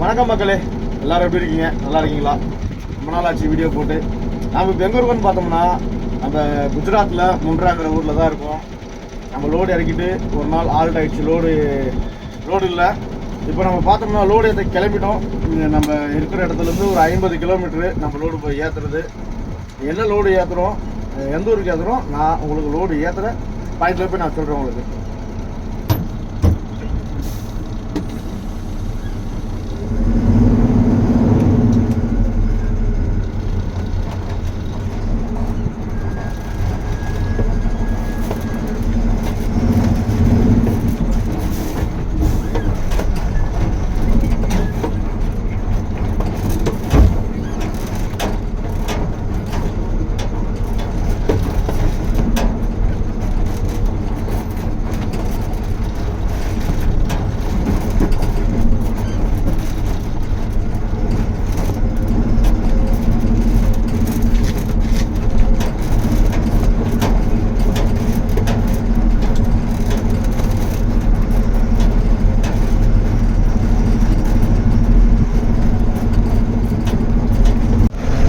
வணக்கம் மக்களே. எல்லாரும் எப்படி இருக்கீங்க? நல்லா இருக்கீங்களா? ரொம்ப நாள் ஆச்சு வீடியோ போட்டு. நாம் இப்போ எங்கே இருக்கோம்னு பார்த்தோம்னா நம்ம குஜராத்தில் முன்றாங்கிற ஊரில் தான் இருக்கோம். நம்ம லோடு இறக்கிட்டு ஒரு நாள் ஆல்ட் ஆகிடுச்சு லோடு லோடு இல்லை. இப்போ நம்ம பார்த்தோம்னா லோடு ஏற்ற கிளம்பிட்டோம். நம்ம இருக்கிற இடத்துலேருந்து ஒரு ஐம்பது கிலோமீட்ரு நம்ம லோடு போய் ஏற்றுறது என்ன லோடு ஏற்றுறோம் எந்த ஊருக்கு ஏற்றுறோம் நான் உங்களுக்கு லோடு ஏற்றுற பாயிண்டில் போய் நான் சொல்கிறேன் உங்களுக்கு.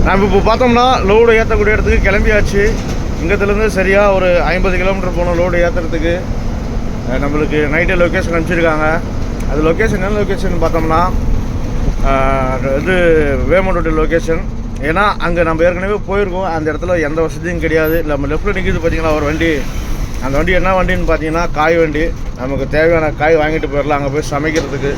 நம்ம இப்போ பார்த்தோம்னா லோடு ஏற்றக்கூடிய இடத்துக்கு கிளம்பியாச்சு. இங்கத்துலேருந்து சரியாக ஒரு ஐம்பது கிலோமீட்டர் போகணும் லோடு ஏற்றுறதுக்கு நம்மளுக்கு நைட்டு லொக்கேஷன் அனுப்பிச்சிருக்காங்க. அது லொக்கேஷன் என்ன லொக்கேஷன் பார்த்தோம்னா இது வேமண்டோட லொக்கேஷன் ஏன்னா அங்கே நம்ம ஏற்கனவே போயிருக்கோம். அந்த இடத்துல எந்த வசதியும் கிடையாது. நம்ம லெஃப்ட்டில் நிற்கிது பார்த்தீங்களா ஒரு வண்டி. அந்த வண்டி என்ன வண்டின்னு பார்த்தீங்கன்னா காய் வண்டி. நமக்கு தேவையான காய் வாங்கிட்டு போயிடலாம். அங்கே போய் சமைக்கிறதுக்கு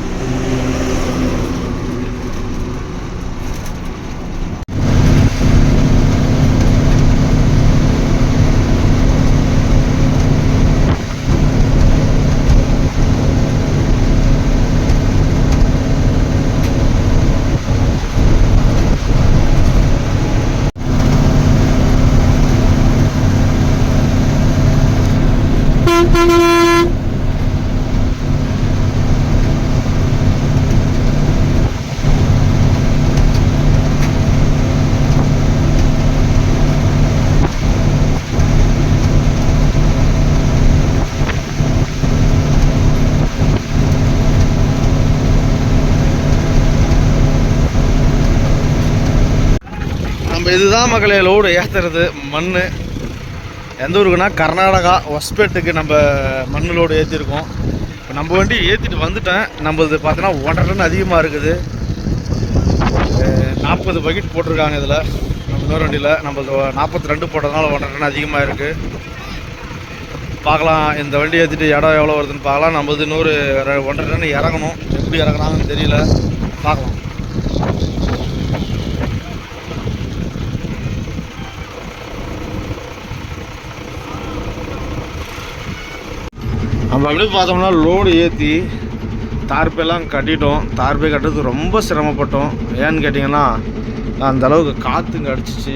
நம்ம இதுதான் மக்களை லோடு ஏற்றுறது மண் எந்த ஊருக்குன்னா கர்நாடகா ஒஸ்பேட்டுக்கு நம்ம மண் லோடு ஏற்றிருக்கோம் இப்போ நம்ம வண்டி ஏற்றிட்டு வந்துட்டேன். நம்மளது பார்த்தோன்னா ஒன்றரை டன் அதிகமாக இருக்குது. நாற்பது பக்கெட் போட்டிருக்காங்க இதில். நம்ம இன்னொரு வண்டியில் நம்மளது நாற்பத்தி ரெண்டு போட்டதுனால ஒன்றரை டன் அதிகமாக இருக்குது பார்க்கலாம் இந்த வண்டி ஏற்றிட்டு இடம் எவ்வளோ வருதுன்னு பார்க்கலாம். நம்ம இன்னொரு ஒன்றரை டன் இறங்கணும். எப்படி இறங்குறாங்கன்னு தெரியல. பார்க்கலாம். நம்ம அப்படியே பார்த்தோம்னா லோடு ஏற்றி தார்ப்பெல்லாம் கட்டிட்டோம். தார்ப்பை கட்டுறதுக்கு ரொம்ப சிரமப்பட்டோம். ஏன்னு கேட்டிங்கன்னா அந்த அளவுக்கு கடிச்சிச்சு.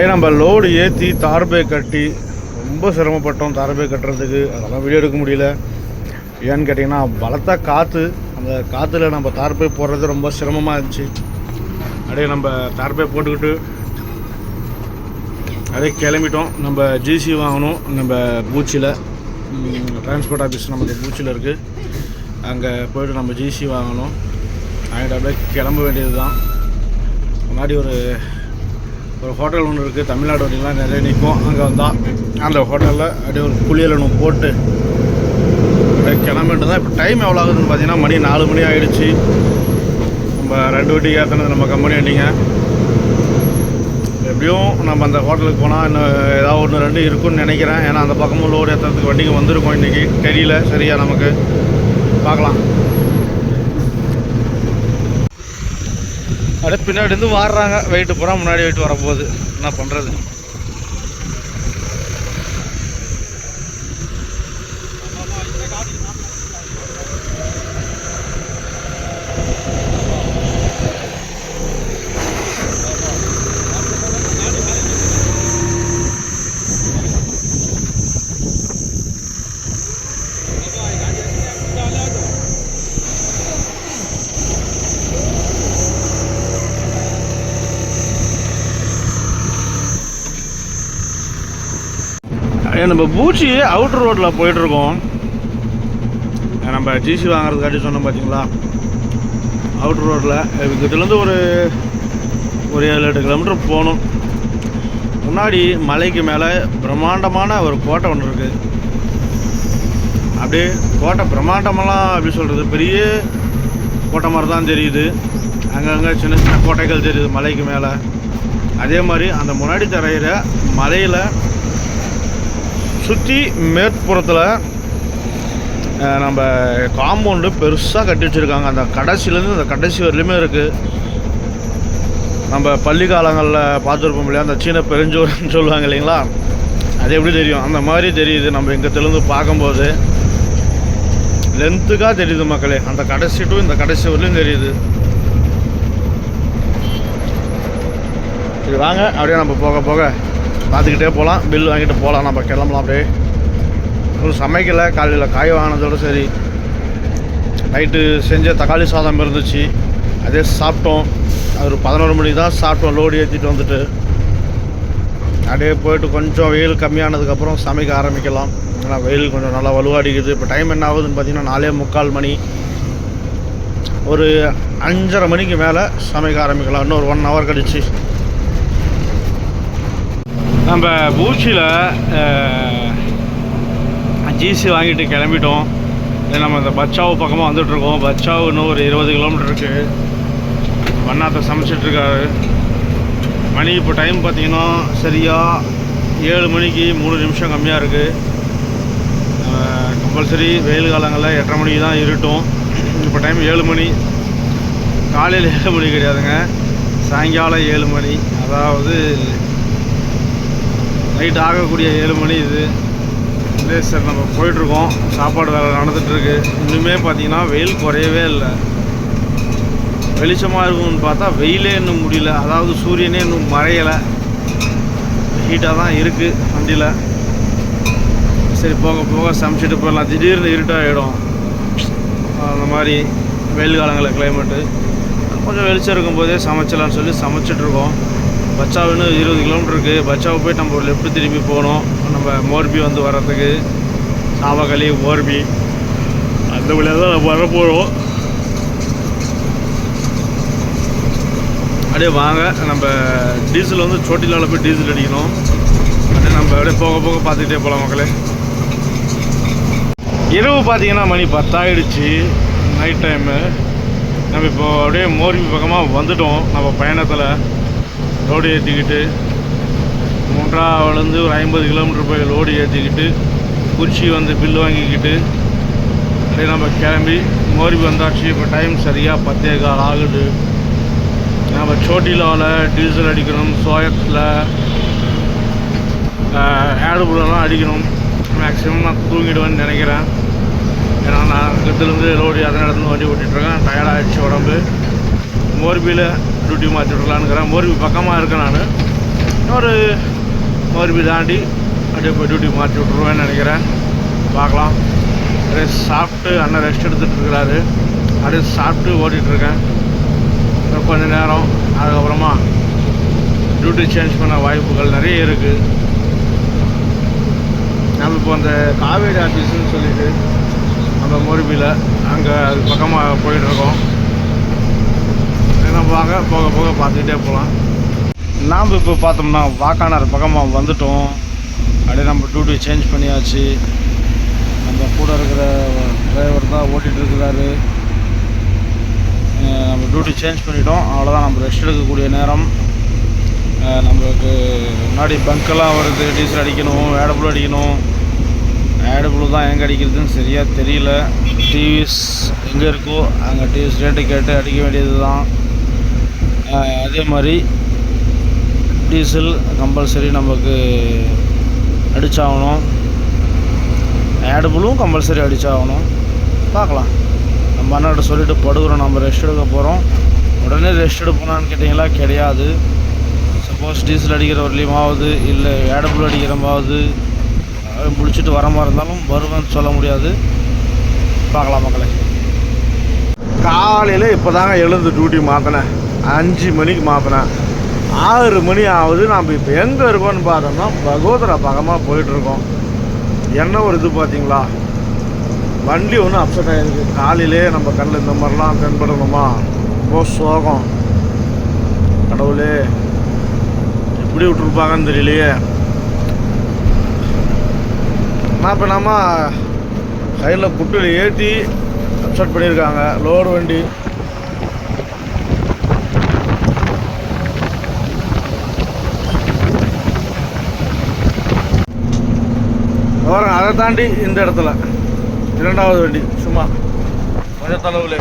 அதே அப்படியே நம்ம லோடு ஏற்றி தார்பே கட்டி ரொம்ப சிரமப்பட்டோம் தார்பே கட்டுறதுக்கு. அதெல்லாம் வீடியோ எடுக்க முடியல. ஏன்னு கேட்டிங்கன்னா பலத்த காற்று அந்த காற்றுல நம்ம தார்பே போடுறது ரொம்ப சிரமமாக இருந்துச்சு. அப்படியே நம்ம தார்பே போட்டுக்கிட்டு அப்படியே கிளம்பிட்டோம். நம்ம ஜிசி வாங்கணும். நம்ம பூச்சியில். டிரான்ஸ்போர்ட் ஆஃபீஸ் நமக்கு பூச்சியில் இருக்குது அங்கே போய்ட்டு நம்ம ஜிசி வாங்கணும். அங்கிட்ட அப்படியே கிளம்ப வேண்டியது தான் முன்னாடி ஒரு ஒரு ஹோட்டல் ஒன்று இருக்குது தமிழ்நாடு வண்டிலாம் நிறைய நிற்கும் அங்கே வந்தால் அந்த ஹோட்டலில் அப்படியே ஒரு குளியல் ஒன்று போட்டு அப்படியே கிளம்பிட்டு தான் இப்போ டைம் எவ்வளோ ஆகுதுன்னு பார்த்தீங்கன்னா மணி நாலு மணி ஆகிடுச்சு நம்ம ரெண்டு வண்டி ஏற்றினது நம்ம கம்பெனி வண்டிங்க. எப்படியும் நம்ம அந்த ஹோட்டலுக்கு போனால் இன்னும் ஏதாவது ஒன்று ரெண்டு இருக்குன்னு நினைக்கிறேன். ஏன்னா அந்த பக்கமும் லோடு ஏற்றுறதுக்கு வண்டிங்க வந்திருக்கோம் இன்றைக்கி தெரியல சரியா நமக்கு. பார்க்கலாம். அப்படியே பின்னாடி இருந்து வாடுறாங்க வெயிட்டு பூரா முன்னாடி வெயிட் வரப்போகுது. என்ன பண்ணுறது நம்ம பூச்சி அவுட்டர் ரோட்டில் போயிட்டுருக்கோம். நம்ம ஜிசி வாங்குறதுக்காட்டி சொன்னோம் பார்த்தீங்களா அவுட்டர் ரோட்டில் இதுலேருந்து ஒரு ஒரு ஏழு எட்டு கிலோமீட்டர் போகணும். முன்னாடி மலைக்கு மேலே பிரம்மாண்டமான ஒரு கோட்டை ஒன்று இருக்குது அப்படியே கோட்டை பிரம்மாண்டமெல்லாம் அப்படி சொல்கிறது பெரிய கோட்டை மாதிரி தான் தெரியுது. அங்கங்கே சின்ன சின்ன கோட்டைகள் தெரியுது மலைக்கு மேலே. அதே மாதிரி அந்த முன்னாடி தரையிற மலையில் சுற்றி மேற்புறத்தில் நம்ம காம்பவுண்டு பெருசாக கட்டி வச்சுருக்காங்க. அந்த கடைசிலேருந்து அந்த கடைசி வரலையுமே இருக்குது நம்ம பள்ளி காலங்களில் பார்த்துருப்போம் இல்லையா? அந்த சீன பெருஞ்சோறுன்னு சொல்லுவாங்க இல்லைங்களா? அது எப்படி தெரியும்? அந்த மாதிரி தெரியுது. நம்ம இங்கே தெலுந்து பார்க்கும்போது. லென்த்துக்காக தெரியுது மக்களே. அந்த கடைசி டு இந்த கடைசி வரலையும் தெரியுது. சரி வாங்க அப்படியே நம்ம போக போக பார்த்துக்கிட்டே போகலாம். பில் வாங்கிட்டு போகலாம். நம்ம கிளம்பலாம் அப்படியே. இன்னும் சமைக்கலை. காலையில் காய் வாங்கினதோட சரி. நைட்டு செஞ்ச தக்காளி சாதம் இருந்துச்சு. அதே சாப்பிட்டோம். அது ஒரு பதினோரு மணிக்கு தான் சாப்பிட்டோம். லோடு ஏற்றிட்டு வந்துட்டு. அப்படியே போயிட்டு கொஞ்சம் வெயில் கம்மியானதுக்கப்புறம் சமைக்க ஆரம்பிக்கலாம். ஏன்னா வெயில் கொஞ்சம் நல்லா வலுவாடிக்குது. இப்போ டைம் என்ன ஆகுதுன்னு பார்த்தீங்கன்னா நாலே முக்கால் மணி. ஒரு அஞ்சரை மணிக்கு மேலே சமைக்க ஆரம்பிக்கலாம். இன்னும் ஒரு ஒன் ஹவர் கழிச்சு. நம்ம பூச்சியில் ஜிசி வாங்கிட்டு கிளம்பிட்டோம். நம்ம இந்த பச்சாவு பக்கமாக வந்துட்ருக்கோம் பச்சாவு இன்னும் ஒரு இருபது கிலோமீட்டர் இருக்குது வண்ணாத்தை சமைச்சிட்ருக்காரு. மணி இப்போ டைம் பார்த்தீங்கன்னா சரியாக ஏழு மணிக்கு மூணு நிமிஷம் கம்மியாக இருக்குது கம்பல்சரி வெயில் காலங்களில் எட்டரை மணிக்கு தான் இருட்டும். இப்போ டைம் ஏழு மணி. காலையில் ஏழு மணி கிடையாதுங்க. சாயங்காலம் ஏழு மணி. அதாவது நைட் ஆகக்கூடிய ஏழு மணி இது. இல்லை சார் நம்ம போயிட்டுருக்கோம். சாப்பாடு வேலை நடந்துகிட்ருக்கு இன்னுமே பார்த்தீங்கன்னா வெயில் குறையவே இல்லை. வெளிச்சமாக இருக்கும்னு பார்த்தா வெயிலே இன்னும் முடியல. அதாவது சூரியனே இன்னும் மறையலை. ஹீட்டாக தான் இருக்குது வண்டியில். சரி போக போக சமைச்சிட்டு போயிடலாம். திடீர்னு இருட்டாகிடும் அந்த மாதிரி வெயில் காலங்களில் கிளைமேட்டு கொஞ்சம் வெளிச்சம் இருக்கும்போதே சமைச்சலாம்னு சொல்லி சமைச்சிட்ருக்கோம் பச்சாவுன்னு இருபது கிலோமீட்டர் இருக்குது பச்சாவை போய் நம்ம ஒரு லெஃப்ட் திரும்பி போகணும். நம்ம மோர்பி வந்து வர்றதுக்கு. சாவகளி மோர்பி. அந்த வழியாக தான் நம்ம வர போகிறோம் அப்படியே வாங்க. நம்ம டீசல் வந்து சோட்டிலால் போய் டீசல் அடிக்கணும். அப்படியே நம்ம அப்படியே போக போக பார்த்துக்கிட்டே போகலாம் மக்களே. இரவு பார்த்தீங்கன்னா மணி பத்தாயிடுச்சு. நைட் டைமு நம்ம இப்போ அப்படியே மோர்பி பக்கமாக வந்துட்டோம். நம்ம பயணத்தில். லோடு ஏற்றிக்கிட்டு மூன்றாவிலேருந்து ஒரு ஐம்பது கிலோமீட்டர் போய் லோடு ஏற்றிக்கிட்டு குறிச்சி வந்து பில் வாங்கிக்கிட்டு அப்படியே நம்ம கிளம்பி மோர்பி வந்தாச்சு. இப்போ டைம் சரியாக பத்தே கால் ஆகுது. நம்ம சோட்டிலாவில் டீசல் அடிக்கணும் சோயத்தில் ஆடுபுலாம் அடிக்கணும். மேக்ஸிமம் நான் தூங்கிடுவேன்னு நினைக்கிறேன். ஏன்னா நான் இங்கத்துலேருந்து லோடு அதே இடத்துல வண்டி ஓட்டிகிட்ருக்கேன் டயர்டாகிடுச்சு உடம்பு. மோர்பியில் டியூட்டி மாற்றி விடலான்னுக்கிறேன் மோர்பி பக்கமாக இருக்கேன் நான். ஒரு மோர்பி தாண்டி அப்படியே போய் டியூட்டி மாற்றி விட்ருவேன்னு நினைக்கிறேன். பார்க்கலாம். அப்படியே சாப்பிட்டு அண்ணன் ரெஸ்ட் எடுத்துகிட்டு இருக்கிறாரு. அப்படியே சாப்பிட்டு ஓட்டிகிட்ருக்கேன் இன்னும் கொஞ்ச நேரம். அதுக்கப்புறமா டியூட்டி சேஞ்ச் பண்ண வாய்ப்புகள் நிறைய இருக்குது நம்ம இப்போ அந்த காவேரி ஆஃபீஸ்னு சொல்லிட்டு நம்ம மோர்பியில் அங்கே அது பக்கமாக போயிட்டுருக்கோம் என்ன வாங்க போக போக பார்த்துக்கிட்டே போகலாம். நாம் இப்போ பார்த்தோம்னா வாக்கானார் பக்கமாக வந்துட்டோம். அப்படியே நம்ம டியூட்டி சேஞ்ச் பண்ணியாச்சு. நம்ம கூட இருக்கிற டிரைவர் தான் ஓட்டிகிட்டு இருக்கிறாரு. நம்ம டியூட்டி சேஞ்ச் பண்ணிட்டோம். அவ்வளோதான் நம்ம ரெஸ்ட் எடுக்கக்கூடிய நேரம். நம்மளுக்கு முன்னாடி பங்கெல்லாம் வருது டீசல் அடிக்கணும் வேடபுள் அடிக்கணும். வேடபுள் தான் எங்கே அடிக்கிறதுன்னு சரியாக தெரியல. டிவிஸ் எங்கே இருக்கோ அங்கே டிவிஸ் ரேட்டு கேட்டு அடிக்க வேண்டியது தான் அதே மாதிரி டீசல் கம்பல்சரி நமக்கு அடித்தாகணும் ஆடுபுளும் கம்பல்சரி அடித்தாகணும் பார்க்கலாம். நம்ம அண்ணாட்ட சொல்லிட்டு படுக்கிறோம் நம்ம ரெஸ்ட் எடுக்க போகிறோம் உடனே ரெஸ்ட் எடுப்போனான்னு கேட்டிங்களா? கிடையாது. சப்போஸ் டீசல் அடிக்கிற வரலையுமாவது இல்லை ஏடபுள் அடிக்கிறமாவது முடிச்சுட்டு வர மாதிரி இருந்தாலும் வருவேன்னு சொல்ல முடியாது. பார்க்கலாம் மக்களே. காலையில் இப்போ தாங்க எழுந்து டியூட்டி மாற்றினேன் அஞ்சு மணிக்கு மாப்பினேன் ஆறு மணி ஆகுது நாம் இப்போ எங்கே இருக்கோம்னு பார்த்தோம்னா பகோதரா பக்கமாக போயிட்டுருக்கோம் என்ன ஒரு இது பார்த்தீங்களா? வண்டி ஒன்றும் அப்செட் ஆகிருக்கு காலையிலே நம்ம கண்ணில் இந்த மாதிரிலாம் தென்படணுமா? ரொம்ப சோகம். கடவுளே எப்படி விட்டுருப்பாங்கன்னு தெரியலையே. நான் இப்போ நம்ம சைடில் குட்டில் ஏற்றி அப்செட் பண்ணியிருக்காங்க. லோடு வண்டி வரும் அதை தாண்டி இந்த இடத்துல இரண்டாவது வண்டி சும்மா கொஞ்சம் தளவில்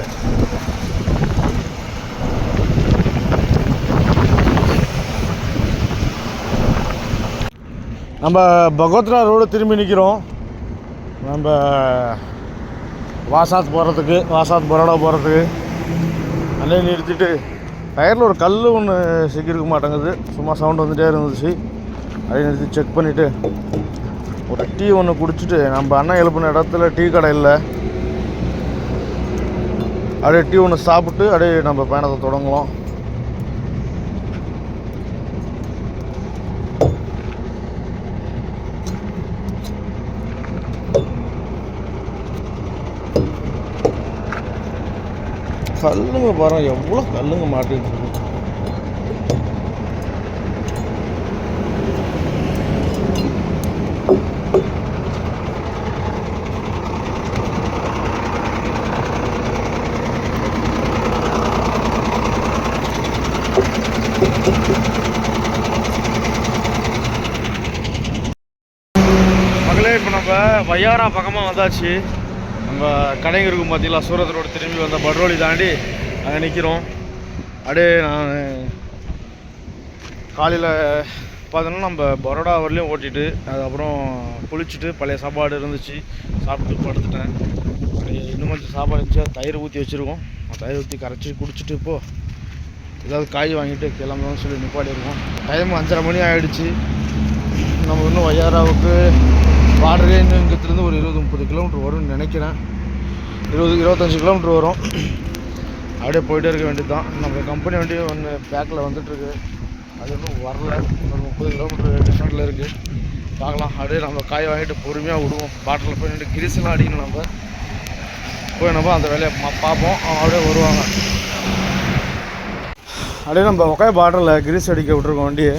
நம்ம பகோத்ரா ரோடு திரும்பி நிற்கிறோம் நம்ம வாசாத் போகிறதுக்கு வாசாத் பரோடா போகிறதுக்கு அங்கே நிறுத்திட்டு டயரில் ஒரு கல் ஒன்று சிக்கியிருக்க மாட்டேங்குது. சும்மா சவுண்ட் வந்துகிட்டே இருந்துச்சு. அதை நிறுத்தி செக் பண்ணிவிட்டு ஒரு டீ ஒன்று குடிச்சிட்டு நம்ம அண்ணன் எழுப்பின இடத்துல டீ கடை இல்லை. அப்படியே டீ ஒன்று சாப்பிட்டு அப்படியே நம்ம பயணத்தை தொடங்குவோம். கல்லுங்க பாருங்க எவ்வளோ கல்லுங்க மாட்டிகிட்டு இருக்கு மக்களே இப்போ நம்ம வையாரா பக்கமாக வந்தாச்சு. நம்ம கடைங்க இருக்கும் பார்த்தீங்களா சூரத் ரோடு திரும்பி வந்த பட்ரோலி தாண்டி அங்கே நிற்கிறோம் அப்படியே நான் காலையில் பார்த்தோன்னா நம்ம பரோடா வரலையும் ஓட்டிட்டு அதுக்கப்புறம் குளிச்சுட்டு பழைய சாப்பாடு இருந்துச்சு. சாப்பிட்டு படுத்துட்டேன். அப்படியே இன்னும் கொஞ்சம் சாப்பாடு இருந்துச்சு? தயிர் ஊற்றி வச்சுருக்கோம். தயிர் ஊற்றி கரைச்சி குடிச்சிட்டு இப்போது ஏதாவது காய் வாங்கிட்டு கிளம்பலாம்னு சொல்லி நிப்பாடி இருக்கோம் டைம் அஞ்சரை மணி ஆகிடுச்சு நம்ம இன்னும் வையாராவுக்கு வாடகைங்கிறதுலேருந்து ஒரு இருபது முப்பது கிலோமீட்டர் வரும்னு நினைக்கிறேன். இருபது இருபத்தஞ்சி கிலோமீட்டர் வரும். அப்படியே போயிட்டே இருக்க வேண்டியது தான் நம்ம கம்பெனி வண்டி ஒன்று பேக்கில் வந்துட்டுருக்கு அது இன்னும் வரல. ஒரு முப்பது கிலோமீட்டர் டிஸ்டன்ஸில் இருக்குது பார்க்கலாம். அப்படியே நம்ம காய் வாங்கிட்டு பொறுமையாக விடுவோம். பாட்டில் போய் நின்று கிரிசெலாம் அடிக்கணும் நம்ம. போய் நம்ம அந்த வேலையை பார்ப்போம். அவங்க அப்படியே வருவாங்க. அப்படியே நம்ம ஒக்காய பாட்டில் கிரிஸ் அடிக்க விட்ருக்கோம் வண்டியை.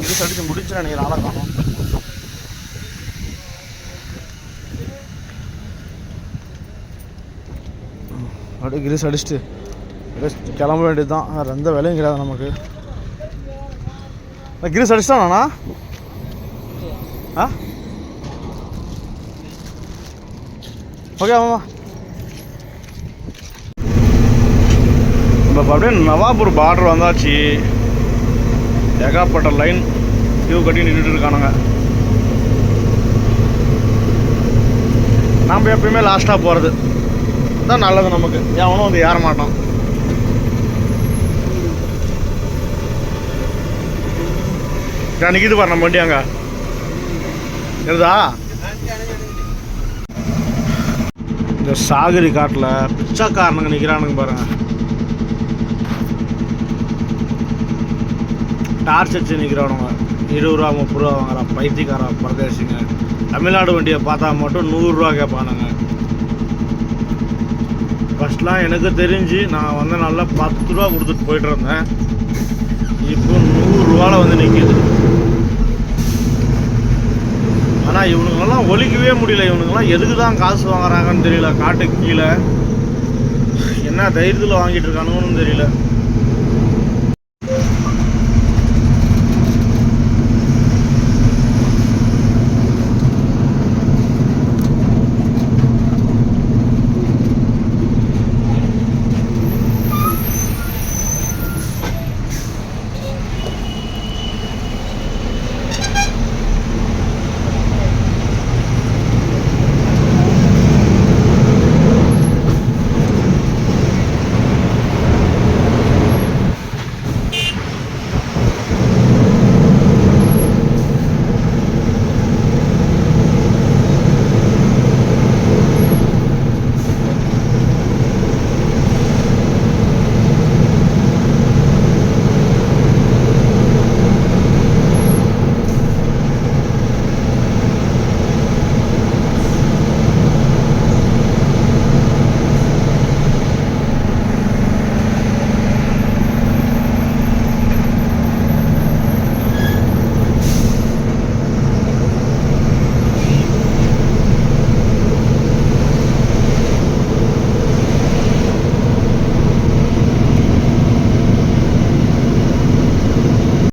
கிரிஸ் அடித்து முடிச்சு நினைக்கிறேன். ஆளை காணும். அப்படியே கிரீஸ் அடிச்சுட்டு கிளம்ப வேண்டியது தான் வேறு எந்த வேலையும் கிடையாது நமக்கு. கிரீஸ் கிரிஸ் அடிச்சிட்டானா ஆ? ஓகே ஆமாம்மா நம்ம அப்படியே நவாபூர் பார்டர் வந்தாச்சு. ஏகாப்பட்ட லைன் கியூ கட்டி நின்றுட்டு இருக்கானுங்க. நாம் எப்பயுமே லாஸ்ட்டாக போகிறது தான் நல்லது நமக்கு. எவனும் வந்து ஏற மாட்டான். நான் நிற்கிது பாரு நம்ம வண்டி அங்கே. இந்த சாகரி காட்டில் பிச்சைக்காரனுங்க நிற்கிறானுங்க பாருங்க. டார்ச் வச்சு நிற்கிறவனுங்க இருபது ரூபா முப்பது ரூபா வாங்குறான் பைத்தியக்காரன் பரதேசிங்க. தமிழ்நாடு வண்டியை பார்த்தா மட்டும் நூறுரூவா கேட்பானுங்க ஃபஸ்ட்லாம் எனக்கு தெரிஞ்சு நான் வந்து நல்லா பத்து ரூபா கொடுத்துட்டு போயிட்டு இருந்தேன். இப்போ நூறுரூவாவில் வந்து நிற்கிது ஆனால் இவனுங்கெல்லாம் ஒழிக்கவே முடியல. இவனுங்கெல்லாம் எதுக்கு தான் காசு வாங்குறாங்கன்னு தெரியல. காட்டுக்கு கீழே. என்ன தைரியத்தில் வாங்கிட்டு இருக்கானுங்கன்னு தெரியல.